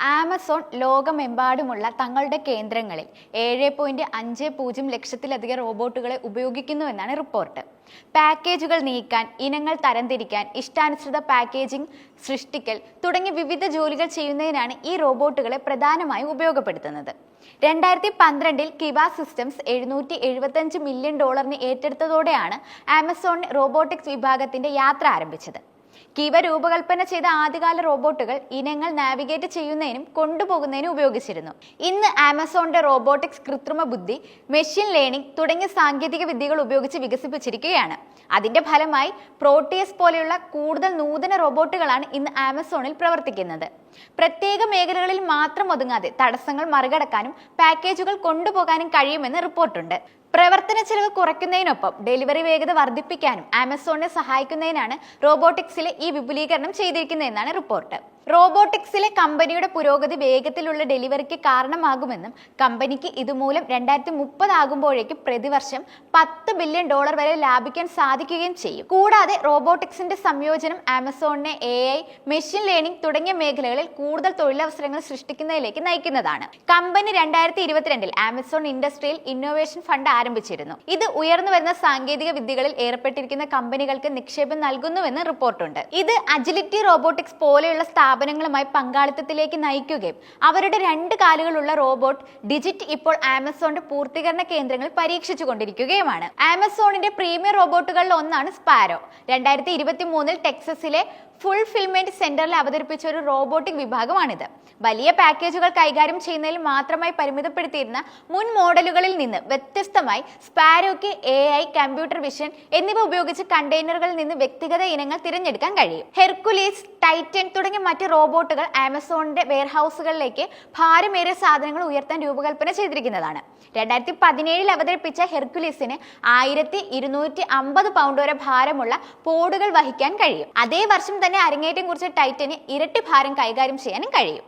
Amazon ലോകമെമ്പാടുമുള്ള തങ്ങളുടെ കേന്ദ്രങ്ങളിൽ ഏഴ് പോയിന്റ് അഞ്ച് പൂജ്യം ലക്ഷത്തിലധികം റോബോട്ടുകളെ ഉപയോഗിക്കുന്നുവെന്നാണ് റിപ്പോർട്ട്. പാക്കേജുകൾ നീക്കാൻ ഇനങ്ങൾ തരംതിരിക്കാൻ ഇഷ്ടാനുസൃത പാക്കേജിംഗ് സൃഷ്ടിക്കൽ തുടങ്ങിയ വിവിധ ജോലികൾ ചെയ്യുന്നതിനാണ് ഈ റോബോട്ടുകളെ പ്രധാനമായും ഉപയോഗപ്പെടുത്തുന്നത്. രണ്ടായിരത്തി പന്ത്രണ്ടിൽ കിവ സിസ്റ്റംസ് എഴുന്നൂറ്റി എഴുപത്തഞ്ച് മില്യൺ ഡോളറിന് ഏറ്റെടുത്തതോടെയാണ് ആമസോൺ റോബോട്ടിക്സ് വിഭാഗത്തിന്റെ യാത്ര ആരംഭിച്ചത്. കിവ രൂപകൽപ്പന ചെയ്ത ആദ്യകാല റോബോട്ടുകൾ ഇനങ്ങൾ നാവിഗേറ്റ് ചെയ്യുന്നതിനും കൊണ്ടുപോകുന്നതിനും ഉപയോഗിച്ചിരുന്നു. ഇന്ന് ആമസോണിന്റെ റോബോട്ടിക്സ് കൃത്രിമ ബുദ്ധി മെഷീൻ ലേണിംഗ് തുടങ്ങിയ സാങ്കേതിക വിദ്യകൾ ഉപയോഗിച്ച് വികസിപ്പിച്ചിരിക്കുകയാണ്. അതിന്റെ ഫലമായി പ്രോട്ടിയസ് പോലെയുള്ള കൂടുതൽ നൂതന റോബോട്ടുകളാണ് ഇന്ന് ആമസോണിൽ പ്രവർത്തിക്കുന്നത്. പ്രത്യേക മേഖലകളിൽ മാത്രം ഒതുങ്ങാതെ തടസ്സങ്ങൾ മറികടക്കാനും പാക്കേജുകൾ കൊണ്ടുപോകാനും കഴിയുമെന്ന് റിപ്പോർട്ടുണ്ട്. പ്രവർത്തന ചെലവ് കുറയ്ക്കുന്നതിനൊപ്പം ഡെലിവറി വേഗത വർദ്ധിപ്പിക്കാനും ആമസോണിനെ സഹായിക്കുന്നതിനാണ് റോബോട്ടിക്സിലെ ഈ വിപുലീകരണം ചെയ്തിരിക്കുന്നതെന്നാണ് റിപ്പോർട്ട്. റോബോട്ടിക്സിലെ കമ്പനിയുടെ പുരോഗതി വേഗത്തിലുള്ള ഡെലിവറിക്ക് കാരണമാകുമെന്നും കമ്പനിക്ക് ഇതുമൂലം രണ്ടായിരത്തി മുപ്പതാകുമ്പോഴേക്കും പ്രതിവർഷം പത്ത് ബില്യൺ ഡോളർ വരെ ലാഭിക്കാൻ സാധിക്കുകയും ചെയ്യും. കൂടാതെ റോബോട്ടിക്സിന്റെ സംയോജനം ആമസോണിനെ എ ഐ മെഷീൻ ലേണിംഗ് തുടങ്ങിയ മേഖലകളിൽ കൂടുതൽ തൊഴിലവസരങ്ങൾ സൃഷ്ടിക്കുന്നതിലേക്ക് നയിക്കുന്നതാണ്. കമ്പനി രണ്ടായിരത്തി ഇരുപത്തിരണ്ടിൽ ആമസോൺ ഇൻഡസ്ട്രിയിൽ ഇന്നോവേഷൻ ഫണ്ട് ആരംഭിച്ചിരുന്നു. ഇത് ഉയർന്നു വരുന്ന സാങ്കേതിക വിദ്യകളിൽ ഏർപ്പെട്ടിരിക്കുന്ന കമ്പനികൾക്ക് നിക്ഷേപം നൽകുന്നുവെന്ന് റിപ്പോർട്ടുണ്ട്. ഇത് അജിലിറ്റി റോബോട്ടിക്സ് പോലെയുള്ള സ്ഥാപനങ്ങളുമായി പങ്കാളിത്തത്തിലേക്ക് നയിക്കുകയും അവരുടെ രണ്ട് കാലുകളുള്ള റോബോട്ട് ഡിജിറ്റ് ഇപ്പോൾ ആമസോണിന്റെ പൂർത്തീകരണ കേന്ദ്രങ്ങൾ പരീക്ഷിച്ചു കൊണ്ടിരിക്കുകയുമാണ് ആമസോണിന്റെ പ്രീമിയർ റോബോട്ടുകളിൽ ഒന്നാണ് സ്പാരോ. രണ്ടായിരത്തി ഇരുപത്തി മൂന്നിൽ ടെക്സസിലെ ഫുൾഫിൽമെന്റ് സെന്ററിൽ അവതരിപ്പിച്ച ഒരു റോബോട്ടിക് വിഭാഗമാണിത്. വലിയ പാക്കേജുകൾ കൈകാര്യം ചെയ്യുന്നതിൽ മാത്രമായി പരിമിതപ്പെടുത്തിയിരുന്ന മുൻ മോഡലുകളിൽ നിന്ന് വ്യത്യസ്തമായി സ്പാരോയ്ക്ക് എ ഐ കമ്പ്യൂട്ടർ വിഷൻ എന്നിവ ഉപയോഗിച്ച് കണ്ടെയ്നറുകളിൽ നിന്ന് വ്യക്തിഗത ഇനങ്ങൾ തിരഞ്ഞെടുക്കാൻ കഴിയും. ഹെർക്കുലീസ് ടൈറ്റൻ തുടങ്ങിയ മറ്റ് റോബോട്ടുകൾ ആമസോണിന്റെ വെയർഹൌസുകളിലേക്ക് ഭാരമേറിയ സാധനങ്ങൾ ഉയർത്താൻ രൂപകൽപ്പന ചെയ്തിരിക്കുന്നതാണ്. രണ്ടായിരത്തി പതിനേഴിൽ അവതരിപ്പിച്ച ഹെർക്കുലീസിന് ആയിരത്തി ഇരുന്നൂറ്റി അമ്പത് പൗണ്ട് വരെ ഭാരമുള്ള പോഡുകൾ വഹിക്കാൻ കഴിയും. അതേ വർഷം തന്നെ അരങ്ങേറ്റം കുറിച്ച ടൈറ്റന് ഇരട്ടി ഭാരം കൈകാര്യം ചെയ്യാനും കഴിയും.